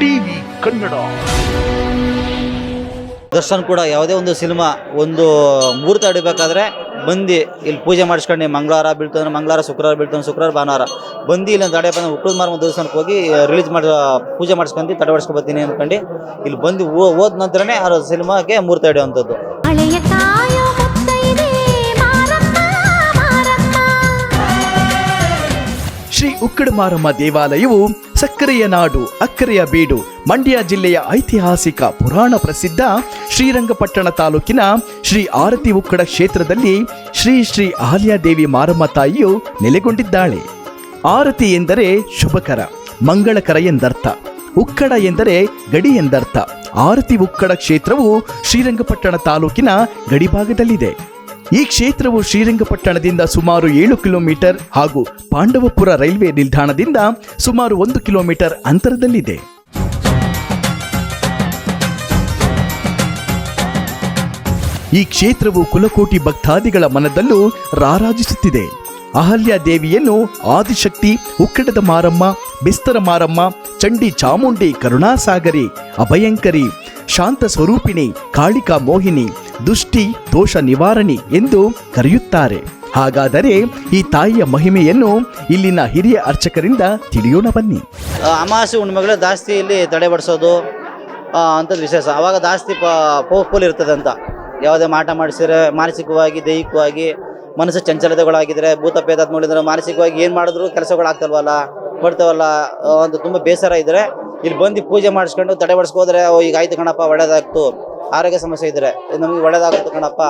TV Kannada. Darshan ಕೂಡ ಯಾವುದೇ ಒಂದು ಸಿನಿಮಾ ಒಂದು ಮುಹೂರ್ತ ಹಿಡಿಬೇಕಾದ್ರೆ ಬಂದು ಇಲ್ಲಿ ಪೂಜೆ ಮಾಡಿಸ್ಕೊಂಡು ಮಂಗಳವಾರ ಬೀಳ್ತಂದ್ರೆ ಮಂಗಳವಾರ ಶುಕ್ರವಾರ ಬೀಳ್ತಂದ್ರೆ ಶುಕ್ರವಾರ ಭಾನುವಾರ ಬಂದು ಇಲ್ಲಿ ತಡೆ ಬಂದು ಉಕ್ಕದ ಮಾರ್ಮ ದೇವಸ್ಥಾನಕ್ಕೆ ಹೋಗಿ ರಿಲೀಸ್ ಮಾಡಿ ಪೂಜೆ ಮಾಡಿಸ್ಕೊಂಡು ತಡೆ ಬರ್ತೀನಿ ಅಂದ್ಕೊಂಡು ಇಲ್ಲಿ ಬಂದು ಓ- ಹೋದ ನಂತರನೇ ಆ ಸಿನಿಮಾಗೆ ಮುಹೂರ್ತ ಹಿಡಿಯುವಂಥದ್ದು. ಶ್ರೀ ಉಕ್ಕಡ ಮಾರಮ್ಮ ಮಾರಮ್ಮ. ಶ್ರೀ ಉಕ್ಕಡಮಾರಮ್ಮ ದೇವಾಲಯವು ಸಕ್ಕರೆಯ ನಾಡು, ಅಕ್ಕರೆಯ ಬೀಡು, ಮಂಡ್ಯ ಜಿಲ್ಲೆಯ ಐತಿಹಾಸಿಕ ಪುರಾಣ ಪ್ರಸಿದ್ಧ ಶ್ರೀರಂಗಪಟ್ಟಣ ತಾಲೂಕಿನ ಶ್ರೀ ಆರತಿ ಉಕ್ಕಡ ಕ್ಷೇತ್ರದಲ್ಲಿ ಶ್ರೀ ಶ್ರೀ ಅಹಲ್ಯಾದೇವಿ ಮಾರಮ್ಮ ತಾಯಿಯು ನೆಲೆಗೊಂಡಿದ್ದಾಳೆ. ಆರತಿ ಎಂದರೆ ಶುಭಕರ, ಮಂಗಳಕರ ಎಂದರ್ಥ. ಉಕ್ಕಡ ಎಂದರೆ ಗಡಿ ಎಂದರ್ಥ. ಆರತಿ ಉಕ್ಕಡ ಕ್ಷೇತ್ರವು ಶ್ರೀರಂಗಪಟ್ಟಣ ತಾಲೂಕಿನ ಗಡಿಭಾಗದಲ್ಲಿದೆ. ಈ ಕ್ಷೇತ್ರವು ಶ್ರೀರಂಗಪಟ್ಟಣದಿಂದ ಸುಮಾರು ಏಳು ಕಿಲೋಮೀಟರ್ ಹಾಗೂ ಪಾಂಡವಪುರ ರೈಲ್ವೆ ನಿಲ್ದಾಣದಿಂದ ಸುಮಾರು ಒಂದು ಕಿಲೋಮೀಟರ್ ಅಂತರದಲ್ಲಿದೆ. ಈ ಕ್ಷೇತ್ರವು ಕುಲಕೋಟಿ ಭಕ್ತಾದಿಗಳ ಮನದಲ್ಲೂ ರಾರಾಜಿಸುತ್ತಿದೆ. ಅಹಲ್ಯ ದೇವಿಯನ್ನು ಆದಿಶಕ್ತಿ, ಉಕ್ಕಡದ ಮಾರಮ್ಮ, ಬಿಸ್ತರ ಮಾರಮ್ಮ, ಚಂಡಿ ಚಾಮುಂಡಿ, ಕರುಣಾಸಾಗರಿ, ಅಭಯಂಕರಿ, ಶಾಂತ ಸ್ವರೂಪಿಣಿ, ಕಾಳಿಕಾ ಮೋಹಿನಿ ದುಷ್ಟಿ, ದೋಷ ನಿವಾರಣಿ ಎಂದು ಕರೆಯುತ್ತಾರೆ. ಹಾಗಾದರೆ ಈ ತಾಯಿಯ ಮಹಿಮೆಯನ್ನು ಇಲ್ಲಿನ ಹಿರಿಯ ಅರ್ಚಕರಿಂದ ತಿಳಿಯೋಣ ಬನ್ನಿ. ಅಮಾವಾಸ್ಯೆ ಹುಣ್ಣಿಮೆಗಳು ಜಾಸ್ತಿ ಇಲ್ಲಿ ತಡೆ ಬಡಿಸೋದು ಅಂಥದ್ದು ವಿಶೇಷ. ಅವಾಗ ಜಾಸ್ತಿ ಪವರ್ಫುಲ್ ಇರ್ತದೆ ಅಂತ. ಯಾವುದೇ ಮಾಟ ಮಾಡಿಸಿದ್ರೆ ಮಾನಸಿಕವಾಗಿ, ದೈಹಿಕವಾಗಿ, ಮನಸ್ಸು ಚಂಚಲತೆಗಳಾಗಿದ್ರೆ, ಭೂತ ಪೇದ ನೋಡಿದ್ರೆ ಮಾನಸಿಕವಾಗಿ ಏನು ಮಾಡಿದ್ರು ಕೆಲಸಗಳಾಗ್ತಲ್ವಲ್ಲ ಮಾಡ್ತೇವಲ್ಲ ಒಂದು ತುಂಬ ಬೇಸರ ಇದ್ದರೆ ಇಲ್ಲಿ ಬಂದು ಪೂಜೆ ಮಾಡಿಸ್ಕೊಂಡು ತಡೆ ಬಡಿಸ್ಕೋದ್ರೆ ಈಗ ಆಯ್ತು ಕಣಪ್ಪ, ಒಳ್ಳೇದಾಗ್ತು. ಆರೋಗ್ಯ ಸಮಸ್ಯೆ ಇದ್ರೆ ನಮಗೆ ಒಳ್ಳೇದಾಗುತ್ತೆ ಕಣಪ್ಪ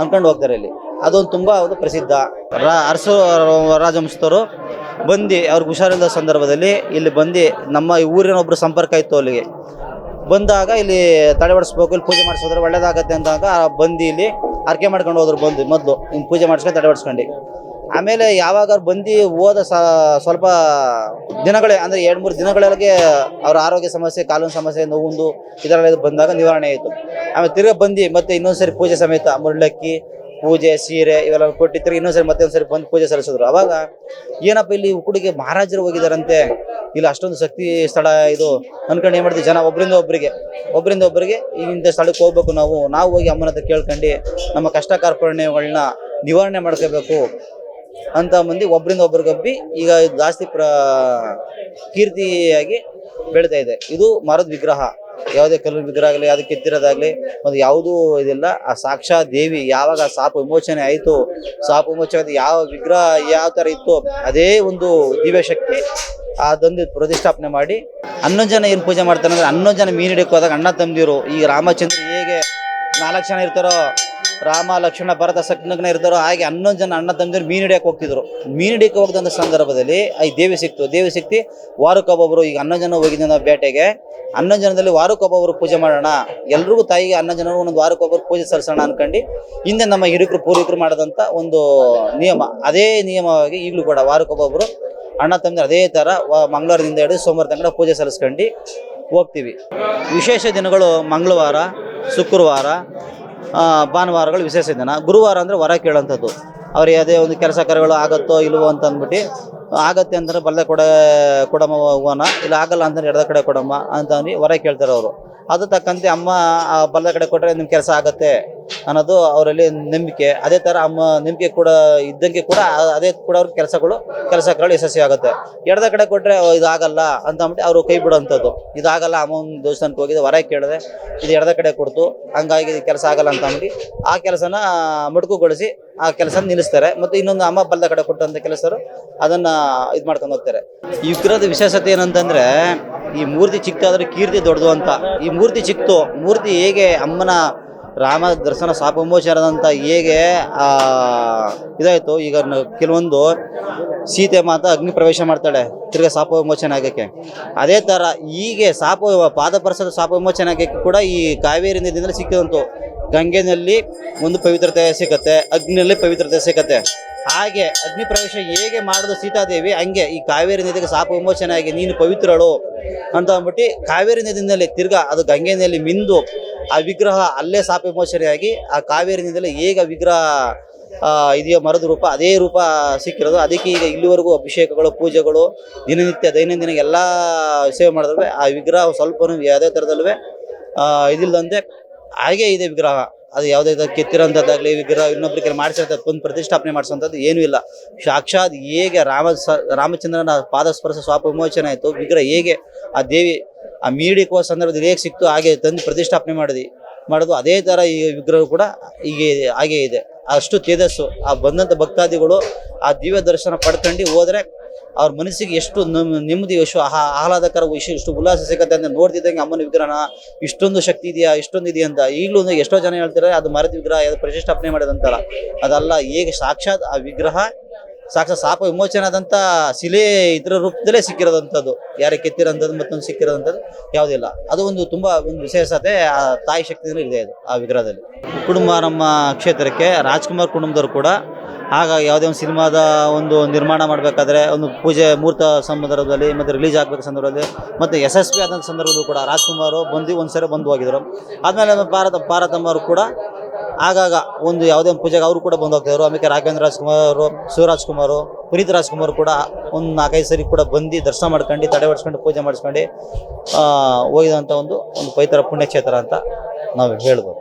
ಅನ್ಕೊಂಡು ಹೋಗ್ತಾರೆ ಇಲ್ಲಿ. ಅದೊಂದು ತುಂಬ ಒಂದು ಪ್ರಸಿದ್ಧ. ರಾ ಅರಸು ರಾಜವಂಶದವರು ಬಂದು ಅವ್ರಿಗೆ ಹುಷಾರಿಲ್ಲದ ಸಂದರ್ಭದಲ್ಲಿ ಇಲ್ಲಿ ಬಂದು ನಮ್ಮ ಊರಿನ ಒಬ್ಬರು ಸಂಪರ್ಕ ಇತ್ತು ಅಲ್ಲಿಗೆ. ಬಂದಾಗ ಇಲ್ಲಿ ತಡೆ ಬಡಿಸ್ಬೇಕು ಇಲ್ಲಿ ಪೂಜೆ ಮಾಡಿಸೋದ್ರೆ ಒಳ್ಳೇದಾಗತ್ತೆ ಅಂದಾಗ ಬಂದು ಇಲ್ಲಿ ಅರ್ಕೆ ಮಾಡ್ಕೊಂಡು ಹೋದ್ರು ಬಂದು ಮೊದಲು. ಹಿಂಗೆ ಪೂಜೆ ಮಾಡಿಸ್ಕೊಂಡು ತಡೆ ಬಡಿಸ್ಕೊಂಡು ಆಮೇಲೆ ಯಾವಾಗ ಅವ್ರು ಬಂದು ಹೋದ ಸ್ವಲ್ಪ ದಿನಗಳೇ, ಅಂದರೆ ಎರಡು ಮೂರು ದಿನಗಳೊಳಗೆ ಅವ್ರ ಆರೋಗ್ಯ ಸಮಸ್ಯೆ, ಕಾಲಿನ ಸಮಸ್ಯೆ, ನೋವುಂದು ಇದರಲ್ಲಿ ಬಂದಾಗ ನಿವಾರಣೆ ಆಯಿತು. ಆಮೇಲೆ ತಿರ್ಗ ಬಂದು ಮತ್ತೆ ಇನ್ನೊಂದ್ಸರಿ ಪೂಜೆ ಸಮೇತ ಮುರುಳಕ್ಕಿ ಪೂಜೆ, ಸೀರೆ ಇವೆಲ್ಲ ಕೊಟ್ಟು ತಿರ್ಗಿ ಇನ್ನೊಂದ್ಸರಿ ಮತ್ತೆ ಒಂದ್ಸರಿ ಬಂದು ಪೂಜೆ ಸಲ್ಲಿಸಿದ್ರು. ಅವಾಗ ಏನಪ್ಪ ಇಲ್ಲಿ ಉಕ್ಕುಡಿಗೆ ಮಹಾರಾಜರು ಹೋಗಿದಾರಂತೆ ಇಲ್ಲಿ ಅಷ್ಟೊಂದು ಶಕ್ತಿ ಸ್ಥಳ ಇದು. ಅನ್ಕೊಂಡು ಏನು ಮಾಡ್ತೀವಿ ಜನ ಒಬ್ಬರಿಂದ ಒಬ್ಬರಿಗೆ ಒಬ್ಬರಿಂದ ಒಬ್ಬರಿಗೆ ಇಂಥ ಸ್ಥಳಕ್ಕೆ ಹೋಗ್ಬೇಕು ನಾವು. ನಾವು ಹೋಗಿ ಅಮ್ಮನ ಹತ್ರ ಕೇಳ್ಕೊಂಡು ನಮ್ಮ ಕಷ್ಟ ಕಾರ್ಪಣ್ಯಗಳನ್ನ ನಿವಾರಣೆ ಮಾಡ್ಕೋಬೇಕು. ಅಂತ ಮಂದಿ ಒಬ್ಬರಿಂದ ಒಬ್ಬರು ಕಬ್ಬಿ ಈಗ ಜಾಸ್ತಿ ಪ್ರ ಕೀರ್ತಿಯಾಗಿ ಬೆಳೀತಾ ಇದೆ. ಇದು ಮರದ ವಿಗ್ರಹ. ಯಾವುದೇ ಕಲ್ಲು ವಿಗ್ರಹ ಆಗಲಿ, ಅದು ಕೆತ್ತಿರೋದಾಗಲಿ ಒಂದು ಯಾವುದೂ ಇದಿಲ್ಲ. ಆ ಸಾಕ್ಷಾ ದೇವಿ ಯಾವಾಗ ಸಾಪ ವಿಮೋಚನೆ ಆಯಿತು, ಸಾಪ ವಿಮೋಚನೆ ಯಾವ ವಿಗ್ರಹ ಯಾವ ಥರ ಇತ್ತು, ಅದೇ ಒಂದು ದಿವ್ಯ ಶಕ್ತಿ ಅದೊಂದು ಪ್ರತಿಷ್ಠಾಪನೆ ಮಾಡಿ ಹನ್ನೊಂದು ಜನ ಏನು ಪೂಜೆ ಮಾಡ್ತಾರೆ ಅಂದ್ರೆ ಹನ್ನೊಂದು ಜನ ಮೀನು ಹಿಡಿಯಕ್ಕೆ ಹೋದಾಗ ಅಣ್ಣ ತಂದಿರು ಈ ರಾಮಚಂದ್ರ ಹೇಗೆ ನಾಲ್ಕು ಜನ ಇರ್ತಾರೋ ರಾಮ, ಲಕ್ಷ್ಮಣ, ಭರತ ಶತ್ರುಘ್ನ ಇರ್ತಾರೋ ಹಾಗೆ ಹನ್ನೊಂದು ಜನ ಅಣ್ಣ ತಂದಿರು ಮೀನು ಹಿಡಿಯಕ್ಕೆ ಹೋಗ್ತಿದ್ರು. ಮೀನು ಹಿಡಿಯಕ್ಕೆ ಹೋಗ್ದಂಥ ಸಂದರ್ಭದಲ್ಲಿ ಈ ದೇವಿ ಸಿಕ್ತು. ದೇವಿ ಸಿಕ್ತಿ ವಾರಕ್ಕೊಬ್ಬೊಬ್ರು ಈಗ ಹನ್ನೊಂದು ಜನ ಹೋಗಿದ್ದ ಬೇಟೆಗೆ. ಹನ್ನೊಂದು ಜನದಲ್ಲಿ ವಾರಕ್ಕೊಬ್ಬೊಬ್ರು ಪೂಜೆ ಮಾಡೋಣ. ಎಲ್ರಿಗೂ ತಾಯಿಗೆ ಹನ್ನೊಂದು ಜನ ಒಂದು ವಾರಕ್ಕೊಬ್ಬರು ಪೂಜೆ ಸಲ್ಲಿಸೋಣ ಅನ್ಕೊಂಡು ಹಿಂದೆ ನಮ್ಮ ಹಿರಿಕರು ಪೂರ್ವಿಕರು ಮಾಡಿದಂಥ ಒಂದು ನಿಯಮ. ಅದೇ ನಿಯಮವಾಗಿ ಈಗಲೂ ಕೂಡ ವಾರಕ್ಕೊಬ್ಬೊಬ್ಬರು ಅಣ್ಣ ತಮ್ಮದಿರು ಅದೇ ಥರ ಮಂಗಳವಾರದಿಂದ ಹಿಡಿದು ಸೋಮವಾರ ತನಕ ಪೂಜೆ ಸಲ್ಲಿಸ್ಕೊಂಡು ಹೋಗ್ತೀವಿ. ವಿಶೇಷ ದಿನಗಳು ಮಂಗಳವಾರ, ಶುಕ್ರವಾರ ಭಾನುವಾರಗಳು ವಿಶೇಷ ದಿನ. ಗುರುವಾರ ಅಂದರೆ ವರ ಕೇಳೋಂಥದ್ದು. ಅವ್ರು ಯಾವುದೇ ಒಂದು ಕೆಲಸ ಕಾರ್ಯಗಳು ಆಗತ್ತೋ ಇಲ್ವೋ ಅಂತ ಅಂದ್ಬಿಟ್ಟು, ಆಗತ್ತೆ ಅಂದ್ರೆ ಬಲ್ಲೆ ಕೊಡ ಕೊಡಮ್ಮ ಹೋಗೋಣ ಇಲ್ಲ ಆಗಲ್ಲ ಅಂತಂದ್ರೆ ಎಡದ ಕಡೆ ಕೊಡಮ್ಮ ಅಂತ ಅಂದು ವರ ಕೇಳ್ತಾರೆ ಅವರು. ಅದು ತಕ್ಕಂತೆ ಅಮ್ಮ, ಆ ಬಲ್ಲದ ಕಡೆ ಕೊಟ್ಟರೆ ನಿಮ್ಮ ಕೆಲಸ ಆಗತ್ತೆ ಅನ್ನೋದು ಅವರಲ್ಲಿ ನಂಬಿಕೆ. ಅದೇ ಥರ ಅಮ್ಮ ನಂಬಿಕೆ ಕೂಡ, ಇದ್ದಂಗೆ ಕೂಡ, ಅದೇ ಕೂಡ ಅವ್ರ ಕೆಲಸಗಳು ಕೆಲಸಗಳು ಯಶಸ್ವಿ ಆಗುತ್ತೆ. ಎಡದ ಕಡೆ ಕೊಟ್ಟರೆ ಇದಾಗಲ್ಲ ಅಂತ ಅಂದ್ಬಿಟ್ಟು ಅವರು ಕೈ ಬಿಡುವಂಥದ್ದು ಇದಾಗಲ್ಲ ಅಮ್ಮನ ದೇವಸ್ಥಾನಕ್ಕೆ ಹೋಗಿದ್ದು, ಹೊರಗೆ ಕೇಳಿದೆ, ಇದು ಎಡದ ಕಡೆ ಕೊಡ್ತು, ಹಂಗಾಗಿ ಕೆಲಸ ಆಗಲ್ಲ ಅಂತ ಅಂದ್ಬಿಟ್ಟು ಆ ಕೆಲಸನ ಮಡುಕುಗೊಳಿಸಿ ಆ ಕೆಲಸ ನಿಲ್ಲಿಸ್ತಾರೆ. ಮತ್ತು ಇನ್ನೊಂದು ಅಮ್ಮ ಬಲ್ಲದ ಕಡೆ ಕೊಟ್ಟಂಥ ಕೆಲಸರು ಅದನ್ನು ಇದು ಮಾಡ್ಕೊಂಡು ಹೋಗ್ತಾರೆ. ಈ ವಿಶೇಷತೆ ಏನಂತಂದರೆ ಈ ಮೂರ್ತಿ ಚಿಕ್ಕದಾದ್ರೆ ಕೀರ್ತಿ ದೊಡ್ಡದು ಅಂತ. ಈ ಮೂರ್ತಿ ಚಿಕ್ತು. ಮೂರ್ತಿ ಹೇಗೆ ಅಮ್ಮನ ರಾಮ ದರ್ಶನ ಸಾಪಮೋಚಾರದಂತ ಹೇಗೆ ಇದಾಯಿತು. ಈಗ ಕೆಲವೊಂದು ಸೀತೆ ಮಾತ ಅಗ್ನಿ ಪ್ರವೇಶ ಮಾಡ್ತಾಳೆ ತಿರ್ಗ ಸಾಪ ವಿಮೋಚನೆ ಆಗಕ್ಕೆ. ಅದೇ ಥರ ಹೀಗೆ ಸಾಪ, ಪಾದಪರ್ಸದ ಸಾಪ ವಿಮೋಚನೆ ಆಗಕ್ಕೆ ಕೂಡ ಈ ಕಾವೇರಿ ನದಿಯಿಂದ ಸಿಕ್ಕಿದಂತು ಗಂಗೆನಲ್ಲಿ ಒಂದು ಪವಿತ್ರತೆ ಸಿಗತ್ತೆ ಅಗ್ನಿಯಲ್ಲಿ ಪವಿತ್ರತೆ ಸಿಗತ್ತೆ. ಹಾಗೆ ಅಗ್ನಿ ಪ್ರವೇಶ ಹೇಗೆ ಮಾಡಿದ ಸೀತಾದೇವಿ? ಹಂಗೆ ಈ ಕಾವೇರಿ ನದಿಗೆ ಸಾಪ ವಿಮೋಚನೆ ಆಗಿ ನೀನು ಪವಿತ್ರಳು ಅಂತ ಅಂದ್ಬಿಟ್ಟು ಕಾವೇರಿ ನದಿನಲ್ಲಿ ತಿರ್ಗಾ, ಅದು ಗಂಗೆನಲ್ಲಿ ಮಿಂದು ಆ ವಿಗ್ರಹ ಅಲ್ಲೇ ಸಾಪ ವಿಮೋಚನೆಯಾಗಿ ಆ ಕಾವೇರಿ ನದಿಯಲ್ಲಿ ಹೇಗೆ ವಿಗ್ರಹ ಇದೆಯೋ ಮರದ ರೂಪ, ಅದೇ ರೂಪ ಸಿಕ್ಕಿರೋದು. ಅದಕ್ಕೆ ಈಗ ಇಲ್ಲಿವರೆಗೂ ಅಭಿಷೇಕಗಳು, ಪೂಜೆಗಳು, ದಿನನಿತ್ಯ, ದೈನಂದಿನ ಎಲ್ಲ ಸೇವೆ ಮಾಡಿದ್ರೆ ಆ ವಿಗ್ರಹ ಸ್ವಲ್ಪ ಯಾವುದೇ ಥರದಲ್ಲೂ ಇದಿಲ್ಲದಂತೆ ಹಾಗೇ ಇದೆ ವಿಗ್ರಹ. ಅದು ಯಾವುದೇ ಕೆತ್ತಿರೋಂಥದ್ದಾಗಲಿ ವಿಗ್ರಹ ಇನ್ನೊಬ್ರಿಗೆ ಮಾಡಿಸಿರೋಂಥದ್ದು ಬಂದು ಪ್ರತಿಷ್ಠಾಪನೆ ಮಾಡಿಸೋಂಥದ್ದು ಏನೂ ಇಲ್ಲ. ಸಾಕ್ಷಾತ್ ಹೇಗೆ ರಾಮ ರಾಮಚಂದ್ರನ ಪಾದಸ್ಪರ್ಶ ಸ್ವಾಪ ವಿಮೋಚನೆ ಆಯಿತು, ವಿಗ್ರಹ ಹೇಗೆ ಆ ದೇವಿ ಆ ಮೀಡಿಕೋ ಸಂದರ್ಭದಲ್ಲಿ ಹೇಗೆ ಸಿಕ್ತು, ಹಾಗೆ ತಂದು ಪ್ರತಿಷ್ಠಾಪನೆ ಮಾಡಿದ್ವಿ. ಮಾಡೋದು ಅದೇ ಥರ ಈ ವಿಗ್ರಹ ಕೂಡ ಹಾಗೆ, ಹಾಗೇ ಇದೆ. ಅಷ್ಟು ತೇಜಸ್ಸು. ಆ ಬಂದಂಥ ಭಕ್ತಾದಿಗಳು ಆ ದಿವ್ಯ ದರ್ಶನ ಪಡ್ಕೊಂಡು ಹೋದ್ರೆ ಅವ್ರ ಮನಸ್ಸಿಗೆ ಎಷ್ಟು ನಮ್- ನೆಮ್ಮದಿ, ಎಷ್ಟು ಆಹ್ ಆಹ್ಲಾದಕರ ವಿಷಯ ಎಷ್ಟು ಉಲ್ಲಾಸ ಸಿಗತ್ತೆ ಅಂತ ನೋಡ್ತಿದ್ದಂಗೆ ಅಮ್ಮನ ವಿಗ್ರಹನ ಇಷ್ಟೊಂದು ಶಕ್ತಿ ಇದೆಯಾ, ಇಷ್ಟೊಂದು ಇದೆಯಾ ಅಂತ. ಈಗಲೂ ಎಷ್ಟೋ ಜನ ಹೇಳ್ತಾರೆ, ಅದು ಮರದ ವಿಗ್ರಹ ಯಾವುದು ಪ್ರತಿಷ್ಠಾಪನೆ ಮಾಡೋದಂತಲ್ಲ. ಅದಲ್ಲ, ಹೇಗೆ ಸಾಕ್ಷಾತ್ ಆ ವಿಗ್ರಹ, ಸಾಕ್ಷಾತ್ ಸಾಪ ವಿಮೋಚನೆ ಆದಂಥ ಶಿಲೆ ಇದರ ರೂಪದಲ್ಲೇ ಸಿಕ್ಕಿರೋದಂಥದ್ದು. ಯಾರಿಗೆ ಕೆತ್ತಿರೋಂಥದ್ದು ಮತ್ತೊಂದು ಸಿಕ್ಕಿರೋದಂಥದ್ದು ಯಾವುದಿಲ್ಲ. ಅದು ಒಂದು ತುಂಬ ಒಂದು ವಿಶೇಷತೆ, ಆ ತಾಯಿ ಶಕ್ತಿಯಲ್ಲಿ ಇದೆ ಅದು, ಆ ವಿಗ್ರಹದಲ್ಲಿ. ಕುಟುಂಬ ನಮ್ಮ ಕ್ಷೇತ್ರಕ್ಕೆ ರಾಜ್ಕುಮಾರ್ ಕುಟುಂಬದವರು ಕೂಡ ಆಗ ಯಾವುದೇ ಒಂದು ಸಿನಿಮಾದ ಒಂದು ನಿರ್ಮಾಣ ಮಾಡಬೇಕಾದ್ರೆ ಒಂದು ಪೂಜೆ ಮುಹೂರ್ತ ಸಂದರ್ಭದಲ್ಲಿ ಮತ್ತು ರಿಲೀಸ್ ಆಗಬೇಕು ಸಂದರ್ಭದಲ್ಲಿ ಮತ್ತು ಯಶಸ್ವಿ ಆದಂಥ ಸಂದರ್ಭದಲ್ಲೂ ಕೂಡ ರಾಜ್ಕುಮಾರ್ ಬಂದು ಒಂದು ಸರಿ ಬಂದು ಹೋಗಿದ್ರು. ಆದಮೇಲೆ ಭಾರತ ಪಾರತಮ್ಮರು ಕೂಡ ಆಗಾಗ ಒಂದು ಯಾವುದೇ ಒಂದು ಪೂಜೆಗೆ ಅವರು ಕೂಡ ಬಂದು ಹೋಗ್ತಿದ್ರು ಆಮೇಲೆ ರಾಘವೇಂದ್ರ ರಾಜ್ಕುಮಾರ್ ಶಿವರಾಜ್ ಕುಮಾರ್ ಪುನೀತ್ ರಾಜ್ಕುಮಾರ್ ಕೂಡ ಒಂದು ನಾಲ್ಕೈದು ಸರಿ ಕೂಡ ಬಂದು ದರ್ಶನ ಮಾಡ್ಕೊಂಡು ತಡೆ ಹೊಡ್ಸ್ಕೊಂಡು ಪೂಜೆ ಮಾಡಿಸ್ಕೊಂಡು ಹೋಗಿದಂಥ ಒಂದು ಒಂದು ಪವಿತ್ರ ಪುಣ್ಯಕ್ಷೇತ್ರ ಅಂತ ನಾವು ಹೇಳ್ಬೋದು.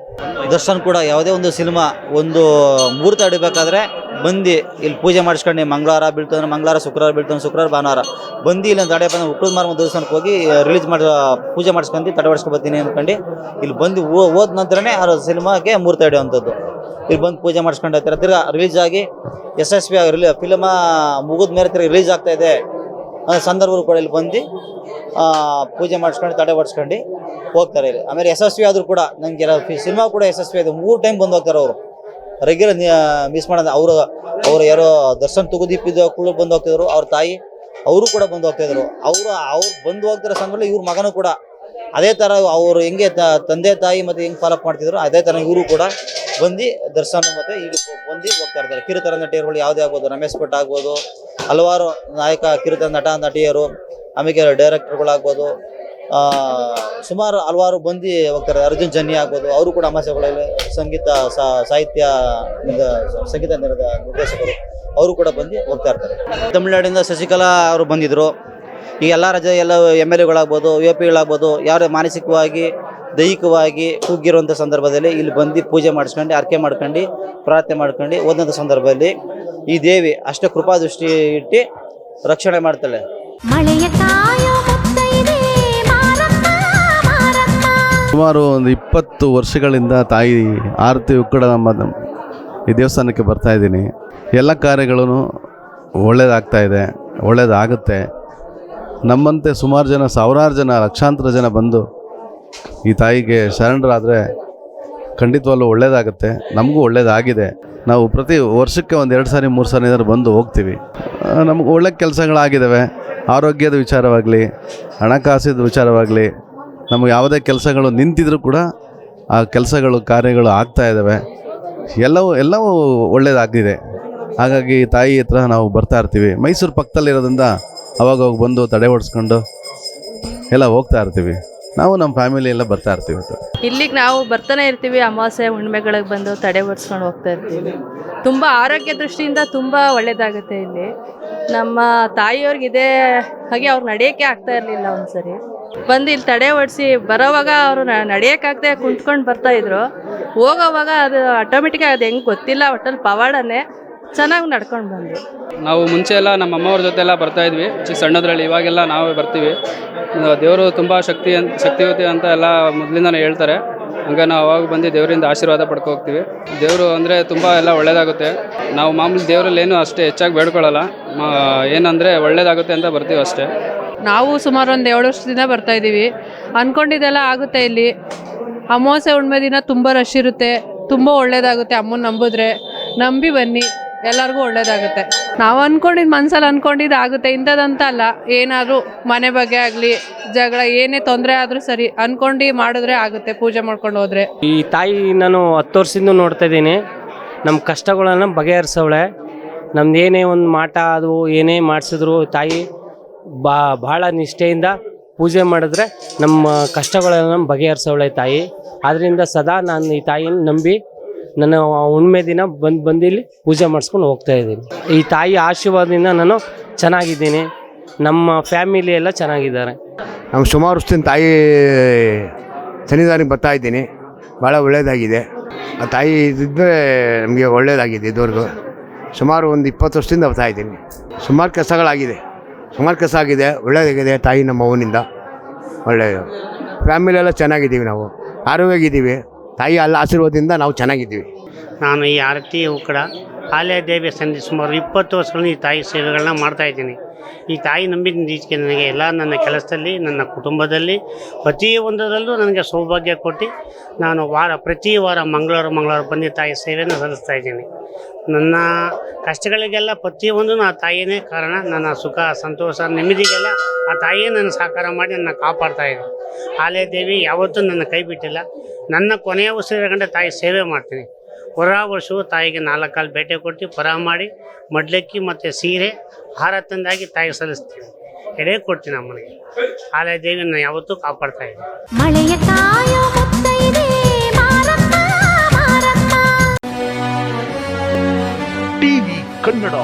ದರ್ಶನ್ ಕೂಡ ಯಾವುದೇ ಒಂದು ಸಿನಿಮಾ ಒಂದು ಮುಹೂರ್ತ ಹಿಡಿಬೇಕಾದ್ರೆ ಬಂದು ಇಲ್ಲಿ ಪೂಜೆ ಮಾಡಿಸ್ಕೊಂಡು ಮಂಗಳವಾರ ಬೀಳ್ತಂದ್ರೆ ಮಂಗಳವಾರ, ಶುಕ್ರವಾರ ಬೀಳ್ತಂದ್ರೆ ಶುಕ್ರವಾರ, ಭಾನುವಾರ. ಬಂದು ಇಲ್ಲಿ ತಡೆ ಬಂದು ಉಕ್ಕದ ಮಾರ್ಮ ದೇವಸ್ಥಾನಕ್ಕೆ ಹೋಗಿ ರಿಲೀಸ್ ಮಾಡಿ ಪೂಜೆ ಮಾಡಿಸ್ಕೊಂಡು ತಡೆ ಹೊಡ್ಸ್ಕೊಂಡು ಬರ್ತೀನಿ ಅನ್ಕೊಂಡು ಇಲ್ಲಿ ಬಂದು ಹೋದ ನಂತರನೇ ಆ ಸಿನಿಮಾಗೆ ಮೂರ್ತ ಹಿಡಿಯುವಂಥದ್ದು. ಇಲ್ಲಿ ಬಂದು ಪೂಜೆ ಮಾಡಿಸ್ಕೊಂಡು ಹೋಗ್ತಾರೆ ತಿರ್ಗಾ ರಿಲೀಸ್ ಆಗಿ ಯಶಸ್ವಿ ರಿಲೀ ಫಿಲಮ ಮುಗಿದ ಮೇಲೆ ತಿರ್ಗಿ ರಿಲೀಸ್ ಆಗ್ತಾ ಇದೆ. ಸಂದರ್ಭಗಳು ಕೂಡ ಇಲ್ಲಿ ಬಂದು ಪೂಜೆ ಮಾಡಿಸ್ಕೊಂಡು ತಡೆ ಹೊಡ್ಸ್ಕೊಂಡು ಹೋಗ್ತಾರೆ ಇಲ್ಲಿ. ಆಮೇಲೆ ಯಶಸ್ವಿ ಆದರೂ ಕೂಡ ನನಗೆ ಸಿನಿಮಾ ಕೂಡ ಯಶಸ್ವಿ ಆಯಿತು ಮೂರು ಟೈಮ್ ಬಂದು ಹೋಗ್ತಾರೆ ಅವರು. ರೆಗ್ಯುಲರ್ ಮಿಸ್ ಮಾಡೋದು. ಅವರು ಅವರು ಯಾರೋ ದರ್ಶನ್ ತುಗುದೀಪಿದ ಕೂಡ ಬಂದು ಹೋಗ್ತಿದ್ರು. ಅವ್ರ ತಾಯಿ, ಅವರು ಕೂಡ ಬಂದು ಹೋಗ್ತಿದ್ರು. ಅವರು, ಅವ್ರು ಬಂದು ಹೋಗ್ತಿರೋ ಸಂದರ್ಭದಲ್ಲಿ ಇವ್ರ ಮಗನೂ ಕೂಡ. ಅದೇ ಥರ ಅವರು ಹೆಂಗೆ ತಂದೆ, ತಾಯಿ ಮತ್ತು ಹೆಂಗೆ ಫಾಲೋಅಪ್ ಮಾಡ್ತಿದ್ರು, ಅದೇ ಥರ ಇವರು ಕೂಡ ಬಂದು ದರ್ಶನ ಮತ್ತು ಈಗ ಬಂದು ಹೋಗ್ತಾ ಇರ್ತಾರೆ. ಕಿರುತರ ನಟಿಯರುಗಳು ಯಾವುದೇ ಆಗ್ಬೋದು. ರಮೇಶ್ ಭಟ್ ಆಗ್ಬೋದು. ಹಲವಾರು ನಾಯಕ, ಕಿರುತರ ನಟ, ನಟಿಯರು ಆಮೇಲೆ ಡೈರೆಕ್ಟರ್ಗಳಾಗ್ಬೋದು ಸುಮಾರು ಹಲವಾರು ಬಂದು ಹೋಗ್ತಾರೆ ಅರ್ಜುನ್ ಜನ್ನಿ ಆಗ್ಬೋದು, ಅವರು ಕೂಡ ಅಮಾಸೆಗಳಲ್ಲಿ ಸಂಗೀತ ಸಾಹಿತ್ಯ ಸಂಗೀತ ನಿರ್ದ ನಿರ್ದೇಶಕರು, ಅವರು ಕೂಡ ಬಂದು ಹೋಗ್ತಾ ಇರ್ತಾರೆ. ತಮಿಳ್ನಾಡಿಂದ ಶಶಿಕಲಾ ಅವರು ಬಂದಿದ್ದರು ಈ ಎಲ್ಲ ರಾಜ್ಯ, ಎಲ್ಲ ಎಂ ಎಲ್ ಎಗಳಾಗ್ಬೋದು ಯು ಪಿಗಳಾಗ್ಬೋದು ಯಾರು ಮಾನಸಿಕವಾಗಿ, ದೈಹಿಕವಾಗಿ ಕುಗ್ಗಿರುವಂಥ ಸಂದರ್ಭದಲ್ಲಿ ಇಲ್ಲಿ ಬಂದು ಪೂಜೆ ಮಾಡಿಸ್ಕೊಂಡು, ಅರ್ಕೆ ಮಾಡ್ಕೊಂಡು, ಪ್ರಾರ್ಥನೆ ಮಾಡ್ಕೊಂಡು ಓದಂಥ ಸಂದರ್ಭದಲ್ಲಿ ಈ ದೇವಿ ಅಷ್ಟೇ ಕೃಪಾದೃಷ್ಟಿ ಇಟ್ಟು ರಕ್ಷಣೆ ಮಾಡ್ತಾಳೆ. ಮಳೆಯ ಸುಮಾರು ಒಂದು ಇಪ್ಪತ್ತು ವರ್ಷಗಳಿಂದ ತಾಯಿ ಆರತಿ ಉಕ್ಕಡ ನಮ್ಮ ಈ ದೇವಸ್ಥಾನಕ್ಕೆ ಬರ್ತಾ ಇದ್ದೀನಿ. ಎಲ್ಲ ಕಾರ್ಯಗಳೂ ಒಳ್ಳೆಯದಾಗ್ತಾ ಇದೆ ಒಳ್ಳೆಯದಾಗುತ್ತೆ ನಮ್ಮಂತೆ ಸುಮಾರು ಜನ, ಸಾವಿರಾರು ಜನ, ಲಕ್ಷಾಂತರ ಜನ ಬಂದು ಈ ತಾಯಿಗೆ ಶರಣರಾದರೆ ಖಂಡಿತವಾಗ್ಲೂ ಒಳ್ಳೆಯದಾಗುತ್ತೆ ನಮಗೂ ಒಳ್ಳೆಯದಾಗಿದೆ ನಾವು ಪ್ರತಿ ವರ್ಷಕ್ಕೆ ಒಂದು ಎರಡು ಸಾರಿ, ಮೂರು ಸಾರಿ ಏನಾದ್ರು ಬಂದು ಹೋಗ್ತೀವಿ. ನಮಗೆ ಒಳ್ಳೆ ಕೆಲಸಗಳಾಗಿದ್ದಾವೆ ಆರೋಗ್ಯದ ವಿಚಾರವಾಗಲಿ, ಹಣಕಾಸಿದ ವಿಚಾರವಾಗಲಿ, ನಮಗೆ ಯಾವುದೇ ಕೆಲಸಗಳು ನಿಂತಿದ್ರೂ ಕೂಡ ಆ ಕೆಲಸಗಳು, ಕಾರ್ಯಗಳು ಆಗ್ತಾ ಇದ್ದಾವೆ. ಎಲ್ಲವೂ ಎಲ್ಲವೂ ಒಳ್ಳೆಯದಾಗಿದೆ ಹಾಗಾಗಿ ತಾಯಿ ಹತ್ರ ನಾವು ಬರ್ತಾ ಇರ್ತೀವಿ. ಮೈಸೂರು ಪಕ್ಕದಲ್ಲಿರೋದ್ರಿಂದ ಅವಾಗ ಹೋಗಿ ಬಂದು ತಡೆ ಓಡಿಸ್ಕೊಂಡು ಎಲ್ಲ ಹೋಗ್ತಾ ಇರ್ತೀವಿ. ನಾವು ನಮ್ಮ ಫ್ಯಾಮಿಲಿ ಎಲ್ಲ ಬರ್ತಾ ಇರ್ತೀವಿ. ಇಲ್ಲಿಗೆ ನಾವು ಬರ್ತಾನೆ ಇರ್ತೀವಿ. ಅಮಾವಾಸ್ಯೆ ಹುಣ್ಣಿಮೆಗಳಿಗೆ ಬಂದು ತಡೆ ಓಡಿಸ್ಕೊಂಡು ಹೋಗ್ತಾ ಇರ್ತೀವಿ. ತುಂಬ ಆರೋಗ್ಯ ದೃಷ್ಟಿಯಿಂದ ತುಂಬ ಒಳ್ಳೆಯದಾಗುತ್ತೆ ಇಲ್ಲಿ. ನಮ್ಮ ತಾಯಿಯವ್ರಿಗಿದೆ ಹಾಗೆ ಅವ್ರು ನಡೆಯೋಕ್ಕೆ ಆಗ್ತಾ ಇರಲಿಲ್ಲ ಒಂದ್ಸರಿ. ಬಂದು ಇಲ್ಲಿ ತಡೆ ಓಡಿಸಿ ಬರೋವಾಗ ಅವರು ನಡೆಯೋಕ್ಕಾಗದೆ ಕುಂತ್ಕೊಂಡು ಬರ್ತಾ ಇದ್ರು. ಹೋಗೋವಾಗ ಅದು ಆಟೋಮೆಟಿಕಾಗಿ ಅದು ಹೆಂಗೆ ಗೊತ್ತಿಲ್ಲ ಒಟ್ಟಲ್ಲಿ ಪವಾಡನೇ ಚೆನ್ನಾಗಿ ನಡ್ಕೊಂಡು ಬಂದ್ವಿ ನಾವು ಮುಂಚೆ ಎಲ್ಲ ನಮ್ಮ ಅಮ್ಮವ್ರ ಜೊತೆ ಎಲ್ಲ ಬರ್ತಾ ಇದ್ವಿ. ಸಣ್ಣದ್ರಲ್ಲಿ ಇವಾಗೆಲ್ಲ ನಾವೇ ಬರ್ತೀವಿ. ದೇವರು ತುಂಬ ಶಕ್ತಿ ಅಂತ ಅಂತ ಎಲ್ಲ ಮೊದಲಿಂದನೇ ಹೇಳ್ತಾರೆ. ಹಂಗೆ ನಾವು ಅವಾಗ ಬಂದು ದೇವರಿಂದ ಆಶೀರ್ವಾದ ಪಡ್ಕೊ ಹೋಗ್ತೀವಿ. ದೇವರು ಅಂದರೆ ತುಂಬ ಎಲ್ಲ ಒಳ್ಳೆಯದಾಗುತ್ತೆ ನಾವು ಮಾಮೂಲಿ ದೇವರಲ್ಲಿ ಏನು ಅಷ್ಟೇ ಹೆಚ್ಚಾಗಿ ಬೇಡ್ಕೊಳ್ಳಲ್ಲ ಏನಂದರೆ ಒಳ್ಳೇದಾಗುತ್ತೆ ಅಂತ ಬರ್ತೀವಿ ಅಷ್ಟೇ. ನಾವು ಸುಮಾರು ಒಂದು ಏಳು ವರ್ಷದಿಂದ ಬರ್ತಾ ಇದ್ದೀವಿ ಅಂದ್ಕೊಂಡಿದ್ದೆಲ್ಲ ಆಗುತ್ತೆ ಇಲ್ಲಿ. ಅಮಾವಾಸ್ಯೆ ಹುಣ್ಣಿಮೆ ದಿನ ತುಂಬ ರಶ್ ಇರುತ್ತೆ. ತುಂಬ ಒಳ್ಳೆಯದಾಗುತ್ತೆ ಅಮ್ಮನ ನಂಬಿದ್ರೆ. ನಂಬಿ ಬನ್ನಿ. ಎಲ್ಲರಿಗೂ ಒಳ್ಳೇದಾಗುತ್ತೆ. ನಾವು ಅನ್ಕೊಂಡಿದ್ ಮನ್ಸಲ್ಲಿ ಅನ್ಕೊಂಡಿದ್ ಆಗುತ್ತೆ. ಇಂಥದ್ದಂತ ಅಲ್ಲ ಏನಾದರೂ ಮನೆ ಬಗ್ಗೆ ಆಗಲಿ, ಜಗಳ, ಏನೇ ತೊಂದರೆ ಆದರೂ ಸರಿ, ಅನ್ಕೊಂಡು ಮಾಡಿದ್ರೆ ಆಗುತ್ತೆ, ಪೂಜೆ ಮಾಡ್ಕೊಂಡು ಹೋದ್ರೆ. ಈ ತಾಯಿ ನಾನು ಹತ್ತು ವರ್ಷದಿಂದ ನೋಡ್ತಾ ಇದ್ದೀನಿ. ನಮ್ಮ ಕಷ್ಟಗಳನ್ನು ಬಗೆಹರಿಸವಳೆ. ನಮ್ದು ಏನೇ ಒಂದು ಮಾಟ ಅದು ಏನೇ ಮಾಡಿಸಿದ್ರು, ತಾಯಿ ಬಾ ಭಾಳ ನಿಷ್ಠೆಯಿಂದ ಪೂಜೆ ಮಾಡಿದ್ರೆ ನಮ್ಮ ಕಷ್ಟಗಳನ್ನು ಬಗೆಹರಿಸವಳೆ ತಾಯಿ. ಆದ್ದರಿಂದ ಸದಾ ನಾನು ಈ ತಾಯಿನ ನಂಬಿ ನಾನು ಹುಣ್ಮೆ ದಿನ ಬಂದು ಬಂದು ಇಲ್ಲಿ ಪೂಜೆ ಮಾಡಿಸ್ಕೊಂಡು ಹೋಗ್ತಾ ಇದ್ದೀನಿ. ಈ ತಾಯಿ ಆಶೀರ್ವಾದದಿಂದ ನಾನು ಚೆನ್ನಾಗಿದ್ದೀನಿ. ನಮ್ಮ ಫ್ಯಾಮಿಲಿ ಎಲ್ಲ ಚೆನ್ನಾಗಿದ್ದಾರೆ. ನಮ್ಮ ಸುಮಾರು ವರ್ಷದಿಂದ ತಾಯಿ ಸನ್ನಿಧಾನಕ್ಕೆ ಬರ್ತಾ ಇದ್ದೀನಿ. ಭಾಳ ಒಳ್ಳೆಯದಾಗಿದೆ ಆ ತಾಯಿ ಇದ್ದರೆ ನಮಗೆ ಒಳ್ಳೆಯದಾಗಿದೆ ಇದುವರೆಗೂ. ಸುಮಾರು ಒಂದು ಇಪ್ಪತ್ತು ವರ್ಷದಿಂದ ಬರ್ತಾ ಇದ್ದೀನಿ. ಸುಮಾರು ಕೆಲಸಗಳಾಗಿದೆ. ಸುಮಾರು ಕೆಲಸ ಆಗಿದೆ. ಒಳ್ಳೆಯದಾಗಿದೆ ತಾಯಿ ನಮ್ಮ ಅವನಿಂದ ಒಳ್ಳೆಯದು. ಫ್ಯಾಮಿಲಿ ಎಲ್ಲ ಚೆನ್ನಾಗಿದ್ದೀವಿ ನಾವು. ಆರೋಗ್ಯವಾಗಿದ್ದೀವಿ. ತಾಯಿ ಅಲ್ಲ ಆಶೀರ್ವಾದದಿಂದ ನಾವು ಚೆನ್ನಾಗಿದ್ದೀವಿ. ನಾನು ಈ ಆರತಿ ಉಕ್ಕಡ ಆಲಯ ದೇವಿ ಸಂಧಿ ಸುಮಾರು ಇಪ್ಪತ್ತು ವರ್ಷಗಳಿಂದ ಈ ತಾಯಿ ಸೇವೆಗಳನ್ನ ಮಾಡ್ತಾ ಇದ್ದೀನಿ. ಈ ತಾಯಿ ನಂಬಿದ ನನಗೆ ಎಲ್ಲ ನನ್ನ ಕೆಲಸದಲ್ಲಿ, ನನ್ನ ಕುಟುಂಬದಲ್ಲಿ, ಪ್ರತಿ ಒಂದರಲ್ಲೂ ನನಗೆ ಸೌಭಾಗ್ಯ ಕೊಟ್ಟು ನಾನು ವಾರ, ಪ್ರತಿ ವಾರ ಮಂಗಳವಾರ ಮಂಗಳವಾರ ಬಂದು ತಾಯಿ ಸೇವೆಯನ್ನು ಸಲ್ಲಿಸ್ತಾ ಇದ್ದೀನಿ. ನನ್ನ ಕಷ್ಟಗಳಿಗೆಲ್ಲ ಪ್ರತಿಯೊಂದು ಆ ತಾಯಿಯೇ ಕಾರಣ, ನನ್ನ ಸುಖ, ಸಂತೋಷ, ನೆಮ್ಮದಿಗೆಲ್ಲ ಆ ತಾಯಿಯೇ ನನ್ನ ಸಹಕಾರ ಮಾಡಿ ನನ್ನ ಕಾಪಾಡ್ತಾ ಇದ್ದೀನಿ. ಆಲಯ ದೇವಿ, ಯಾವತ್ತೂ ನನ್ನ ಕೈ ಬಿಟ್ಟಿಲ್ಲ. ನನ್ನ ಕೊನೆಯ ಉಸಿರುಗಂಡ ತಾಯಿ ಸೇವೆ ಮಾಡ್ತೀನಿ. ಹೊರ ವರ್ಷವು ತಾಯಿಗೆ ನಾಲ್ಕು ಕಾಲು ಬೇಟೆ ಕೊಡ್ತೀವಿ. ಪರ ಮಾಡಿ ಮಡ್ಲಕ್ಕಿ ಮತ್ತು ಸೀರೆ ಹಾರ ತಂದಾಗಿ ತಾಯಿಗೆ ಸಲ್ಲಿಸ್ತೀವಿ. ಎಡೆ ಕೊಡ್ತೀನಿ ಅಮ್ಮನಿಗೆ ಆಲಯ ದೇವಿನ ಯಾವತ್ತೂ ಕಾಪಾಡ್ತಾ ಇದ್ದೀನಿ ಮಳೆಯ ಕಾಯೋ ಮುತ್ತೈದೆ ಮಾರಮ್ಮ ಮಾರಮ್ಮ. ಟಿವಿ ಕನ್ನಡ.